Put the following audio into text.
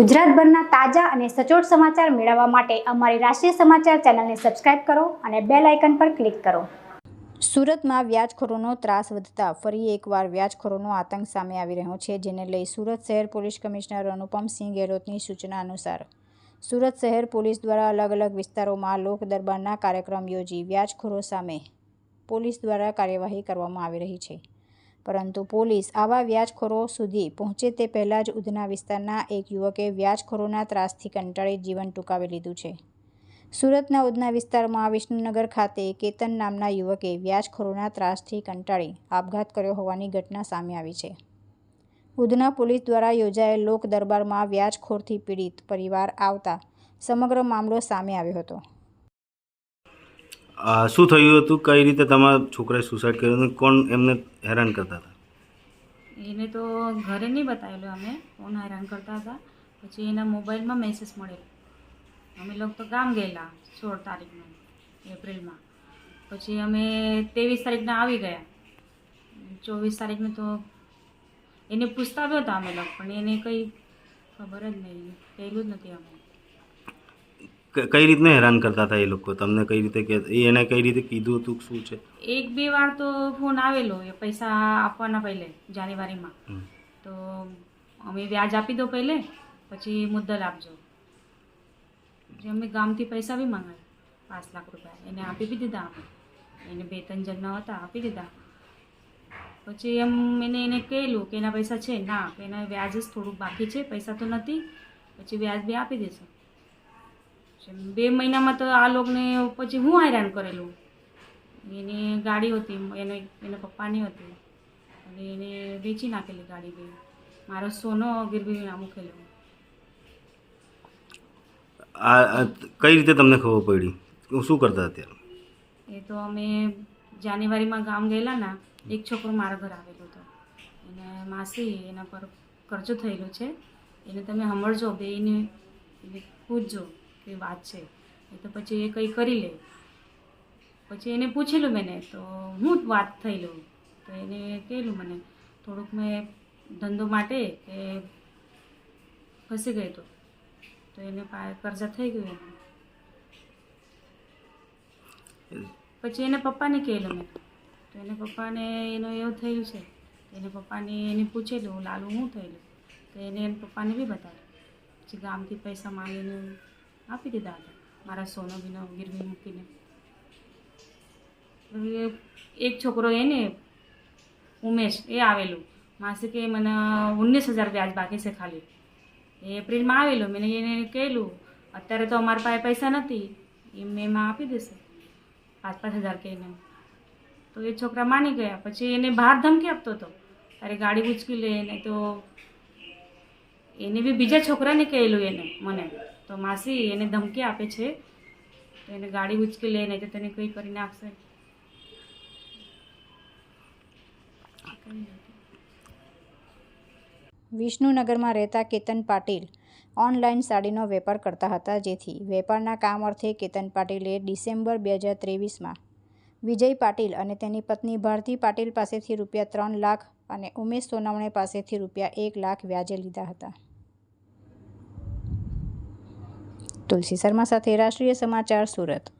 ગુજરાતભરના તાજા અને સચોટ સમાચાર મેળવવા માટે અમારી રાષ્ટ્રીય સમાચાર ચેનલને સબસ્ક્રાઇબ કરો અને બેલ આઇકન પર ક્લિક કરો. સુરતમાં વ્યાજખોરોનો ત્રાસ વધતા ફરી એકવાર વ્યાજખોરોનો આતંક સામે આવી રહ્યો છે, જેને લઈ સુરત શહેર પોલીસ કમિશનર અનુપમસિંહ ગેહલોતની સૂચના અનુસાર સુરત શહેર પોલીસ દ્વારા અલગ અલગ વિસ્તારોમાં લોક દરબારના કાર્યક્રમ યોજી વ્યાજખોરો સામે પોલીસ દ્વારા કાર્યવાહી કરવામાં આવી રહી છે. પરંતુ પોલીસ આવા વ્યાજખોરો સુધી પહોંચે તે પહેલાં જ ઉધના વિસ્તારના એક યુવકે વ્યાજખોરોના ત્રાસથી કંટાળી જીવન ટૂંકાવી લીધું છે. સુરતના ઉધના વિસ્તારમાં વિષ્ણુનગર ખાતે કેતન નામના યુવકે વ્યાજખોરોના ત્રાસથી કંટાળી આપઘાત કર્યો હોવાની ઘટના સામે આવી છે. ઉધના પોલીસ દ્વારા યોજાયેલ લોક દરબારમાં વ્યાજખોરથી પીડિત પરિવાર આવતા સમગ્ર મામલો સામે આવ્યો હતો. શું થયું હતું? કઈ રીતે તમારા છોકરાએ સુસાઇડ કર્યું કોણ એમને હેરાન કરતા હતા? એને તો ઘરે નહીં બતાવેલું અમે. ફોન હેરાન કરતા હતા? પછી એના મોબાઈલમાં મેસેજ મળેલો. અમે લોકો તો ગામ ગયેલા સોળ તારીખનું, એપ્રિલમાં. પછી અમે ત્રેવીસ તારીખના આવી ગયા. ચોવીસ તારીખને તો એને પૂછતા આવ્યો હતા અમે લોકો, પણ એને કંઈ ખબર જ નહીં. કહેલું જ નથી અમે કઈ રીતને હેરાન કરતા હતા એ લોકો? તમને કઈ રીતે કે એને કઈ રીતે કીધું હતું કે શું છે? એક બે વાર તો ફોન આવેલો એ પૈસા આપવાના પહેલે જાન્યુઆરીમાં. તો અમે વ્યાજ આપી દો પહેલે પછી મુદ્દલ આપજો. અમે ગામથી પૈસા બી મંગાવ્યા પાંચ લાખ રૂપિયા. એને આપી બી દીધા અમે. એને બે ત્રણ જણના હતા આપી દીધા. પછી એમ એને એને કહેલું કે એના પૈસા છે ના એના વ્યાજ જ થોડુંક બાકી છે પૈસા તો નથી પછી વ્યાજ બી આપી દેશે. બે મહિનામાં તો આ લોકોને પછી હું હેરાન કરેલું. એની ગાડી હતી એને એના પપ્પાની હતી. અને એને વેચી નાખેલી ગાડી બી. મારો સોનો ગીરવી ના મૂકેલો. આ કઈ રીતે તમને ખબર પડી? શું કરતા અત્યારે એ તો અમે જાન્યુઆરીમાં ગામ ગયેલા ના એક છોકરો મારા ઘર આવેલો હતો. એને માસી એના પર કરજો થયેલો છે. એને તમે સાંભળજો બે એને એને પૂછજો. કે વાત છે. તો પછી એ કંઈ કરી લે. પછી એને પૂછેલું મેને, તો હું વાત થયેલું તો એને કહેલું મને, થોડુંક મેં ધંધો માટે કે ફસી ગયો તો. તો એને કરજા થઈ ગયું પછી એને પપ્પાને કહેલું મેં. તો એને પપ્પાને એનો એવું થયું છે. એને પપ્પાને એને પૂછેલું, લાલુ શું થયેલું? તો એને એને પપ્પાને બી બતાવ્યું. પછી ગામથી પૈસા માંગીને આપી દીધા હતા. મારા સોનો બીનો ગીરવી મૂકીને. એક છોકરો એને ઉમેશ, એ આવેલું. માસી કે મને ઓગણીસ હજાર વ્યાજ બાકી છે ખાલી. એ એપ્રિલમાં આવેલું. મેં એને કહેલું, અત્યારે તો અમારા પાસે પૈસા નથી. એ મેં એમાં આપી દેશે. પાંચ પાંચ હજાર કહીને તો એ છોકરા માની ગયા. પછી એને બહાર ધમકી આપતો હતો. તારી ગાડી ઉચકી લે ને તો એને બી બીજા છોકરાને કહેલું એને, મને. તો માસી એને ધમકી આપે છે. તો એને ગાડી ઉચકી લે, નહીં તો તને કંઈ કરીને આપશે વિષ્ણુનગરમાં રહેતા કેતન પાટીલ ઓનલાઈન સાડીનો વેપાર કરતા હતા જેથી વેપારના કામ અર્થે કેતન પાટીલે ડિસેમ્બર બે હજાર ત્રેવીસમાં વિજય પાટીલ અને તેની પત્ની ભારતી પાટીલ પાસેથી રૂપિયા ત્રણ લાખ અને ઉમેશ સોનાવણે પાસેથી રૂપિયા એક લાખ વ્યાજે લીધા હતા. તુલસી શર્મા સાથે રાષ્ટ્રીય સમાચાર સુરત.